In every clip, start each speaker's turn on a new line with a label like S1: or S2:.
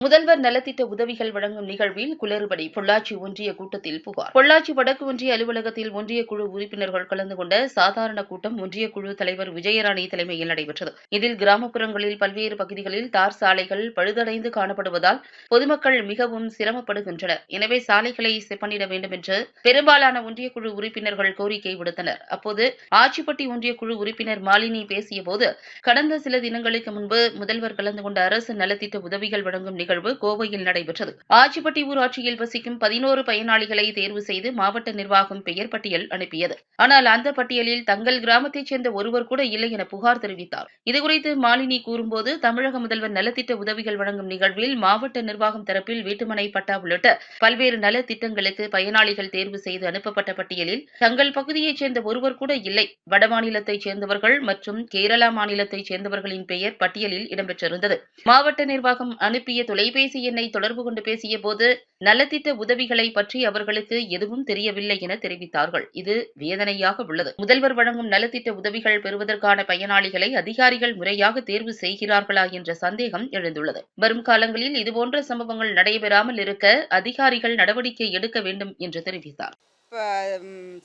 S1: முதல்வர் நலத்திட்ட உதவிகள் வழங்கும் நிகழ்வில் குளறுபடி பொள்ளாச்சி ஒன்றிய கூட்டத்தில் புகார். பொள்ளாச்சி வடக்கு ஒன்றிய அலுவலகத்தில் ஒன்றிய குழு உறுப்பினர்கள் கலந்து கொண்ட சாதாரண கூட்டம் ஒன்றிய குழு தலைவர் விஜயராணி தலைமையில் நடைபெற்றது. இதில் கிராமப்புறங்களில் பல்வேறு பகுதிகளில் தார் சாலைகள் பழுதடைந்து காணப்படுவதால் பொதுமக்கள் மிகவும் சிரமப்படுகின்றனர். எனவே சாலைகளை செப்பனிட வேண்டும் என்று பெரும்பாலான ஒன்றிய குழு உறுப்பினர்கள் கோரிக்கை விடுத்தனர். அப்போது ஆச்சிப்பட்டி ஒன்றிய குழு உறுப்பினர் மாலினி பேசியபோது கடந்த சில தினங்களுக்கு முன்பு முதல்வர் கலந்து கொண்ட அரசு நலத்திட்ட உதவிகள் வழங்கும் நிகழ்வு கோவையில் நடைபெற்றது. ஆச்சிப்பட்டி ஊராட்சியில் வசிக்கும் பதினோரு பயனாளிகளை தேர்வு செய்து மாவட்ட நிர்வாகம் பெயர் பட்டியல் அனுப்பியது. ஆனால் அந்த பட்டியலில் தங்கள் கிராமத்தைச் சேர்ந்த ஒருவர் கூட இல்லை என புகார் தெரிவித்தார். இதுகுறித்து மாலினி கூறும்போது தமிழக முதல்வர் நலத்திட்ட உதவிகள் வழங்கும் நிகழ்வில் மாவட்ட நிர்வாகம் தரப்பில் வீட்டுமனை பட்டா உள்ளிட்ட பல்வேறு நலத்திட்டங்களுக்கு பயனாளிகள் தேர்வு செய்து அனுப்பப்பட்ட பட்டியலில் தங்கள் பகுதியைச் சேர்ந்த ஒருவர் கூட இல்லை. வடமாநிலத்தைச் சேர்ந்தவர்கள் மற்றும் கேரளா மாநிலத்தைச் சேர்ந்தவர்களின் பெயர் பட்டியலில் இடம்பெற்றிருந்தது. மாவட்ட நிர்வாகம் அனுப்பிய தொலை தொலைபேசி எண்ணை தொடர்பு கொண்டு பேசிய போது நலத்திட்ட உதவிகளை பற்றி அவர்களுக்கு எதுவும் தெரியவில்லை என தெரிவித்தார்கள். இது வேதனையாக உள்ளது. முதல்வர் வழங்கும் நலத்திட்ட உதவிகள் பெறுவதற்கான பயனாளிகளை அதிகாரிகள் முறையாக தேர்வு செய்கிறார்களா என்ற சந்தேகம் எழுந்துள்ளது. வரும் காலங்களில் இதுபோன்ற சம்பவங்கள் நடைபெறாமல் இருக்க அதிகாரிகள் நடவடிக்கை எடுக்க வேண்டும் என்று தெரிவித்தார்.
S2: இப்போ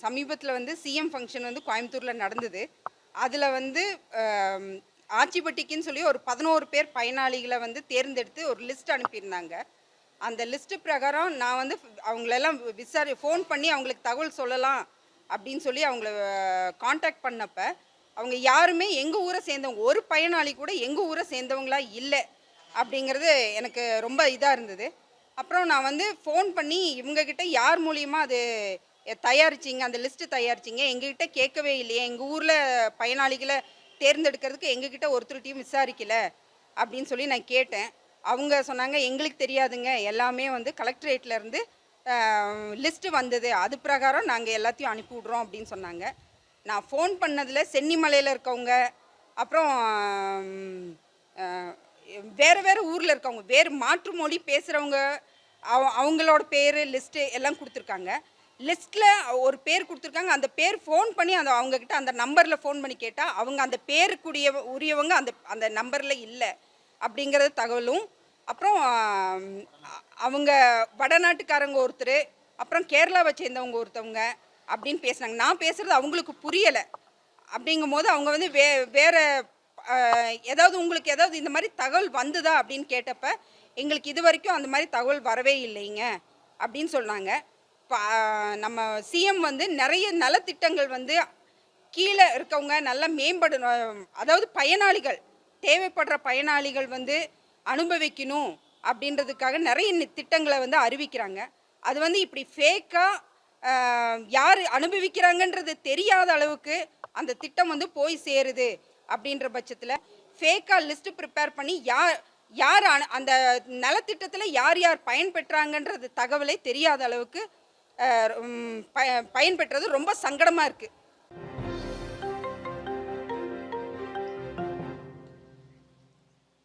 S2: சமீபத்தில் வந்து சிஎம் ஃபங்க்ஷன் வந்து கோயம்புத்தூரில் நடந்தது. அதில் வந்து ஆச்சிப்பட்டிக்குன்னு சொல்லி ஒரு பதினோரு பேர் பயனாளிகளை வந்து தேர்ந்தெடுத்து ஒரு லிஸ்ட் அனுப்பியிருந்தாங்க. அந்த லிஸ்ட்டு பிரகாரம் நான் வந்து அவங்களெல்லாம் விசாரி ஃபோன் பண்ணி அவங்களுக்கு தகவல் சொல்லலாம் அப்படின்னு சொல்லி அவங்கள காண்டாக்ட் பண்ணப்ப அவங்க யாருமே எங்கள் ஊரை சேர்ந்தவங்க ஒரு பயனாளி கூட எங்கள் ஊரை சேர்ந்தவங்களா இல்லை அப்படிங்கிறது எனக்கு ரொம்ப இதாக இருந்தது. அப்புறம் நான் வந்து ஃபோன் பண்ணி இவங்கக்கிட்ட யார் மூலியமாக அது தயாரிச்சிங்க தயாரிச்சீங்க அந்த லிஸ்ட்டு தயாரிச்சீங்க எங்ககிட்ட கேட்கவே இல்லையே எங்கள் ஊரில் பயனாளிகளை தேர்ந்தெடுக்கிறதுக்கு எங்ககிட்ட ஒருத்தருட்டையும் விசாரிக்கல அப்படின்னு சொல்லி நான் கேட்டேன். அவங்க சொன்னாங்க எங்களுக்கு தெரியாதுங்க. எல்லாமே வந்து கலெக்டரேட்லேருந்து லிஸ்ட்டு வந்தது. அது பிரகாரம் நாங்கள் எல்லாத்தையும் அனுப்பிவிட்றோம் அப்படின்னு சொன்னாங்க. நான் ஃபோன் பண்ணதில் சென்னிமலையில் இருக்கவங்க அப்புறம் வேறு வேறு ஊரில் இருக்கவங்க வேறு மாற்று மொழி பேசுகிறவங்க அவ அவங்களோட பேர் லிஸ்ட்டு எல்லாம் கொடுத்துருக்காங்க. லிஸ்ட்டில் ஒரு பேர் கொடுத்துருக்காங்க. அந்த பேர் ஃபோன் பண்ணி அந்த அவங்கக்கிட்ட அந்த நம்பரில் ஃபோன் பண்ணி கேட்டால் அவங்க அந்த பேருக்குரிய உரியவங்க அந்த அந்த நம்பரில் இல்லை அப்படிங்கிறது தகவலும் அப்புறம் அவங்க வடநாட்டுக்காரங்க ஒருத்தர் அப்புறம் கேரளாவை சேர்ந்தவங்க ஒருத்தவங்க அப்படின்னு பேசுனாங்க. நான் பேசுகிறது அவங்களுக்கு புரியலை. அப்படிங்கும் போது அவங்க வந்து வே வேறு ஏதாவது உங்களுக்கு ஏதாவது இந்த மாதிரி தகவல் வந்ததா அப்படின்னு கேட்டப்ப எங்களுக்கு இது வரைக்கும் அந்த மாதிரி தகவல் வரவே இல்லைங்க அப்படின்னு சொன்னாங்க. நம்ம சிஎம் வந்து நிறைய நலத்திட்டங்கள் வந்து கீழே இருக்கவங்க நல்லா மேம்படணும். அதாவது பயனாளிகள் தேவைப்படுற பயனாளிகள் வந்து அனுபவிக்கணும் அப்படின்றதுக்காக நிறைய நி- திட்டங்களை வந்து அறிவிக்கிறாங்க. அது வந்து இப்படி ஃபேக்காக யார் அனுபவிக்கிறாங்கன்றது தெரியாத அளவுக்கு அந்த திட்டம் வந்து போய் சேருது அப்படின்ற பட்சத்தில் ஃபேக்காக லிஸ்ட் ப்ரிப்பேர் பண்ணி யார் யார் அந்த நலத்திட்டத்தில் யார் யார் பயன்பெற்றாங்கன்றது தகவலே தெரியாத அளவுக்கு பயன்பெற்றது ரொம்ப சங்கடமாக இருக்குது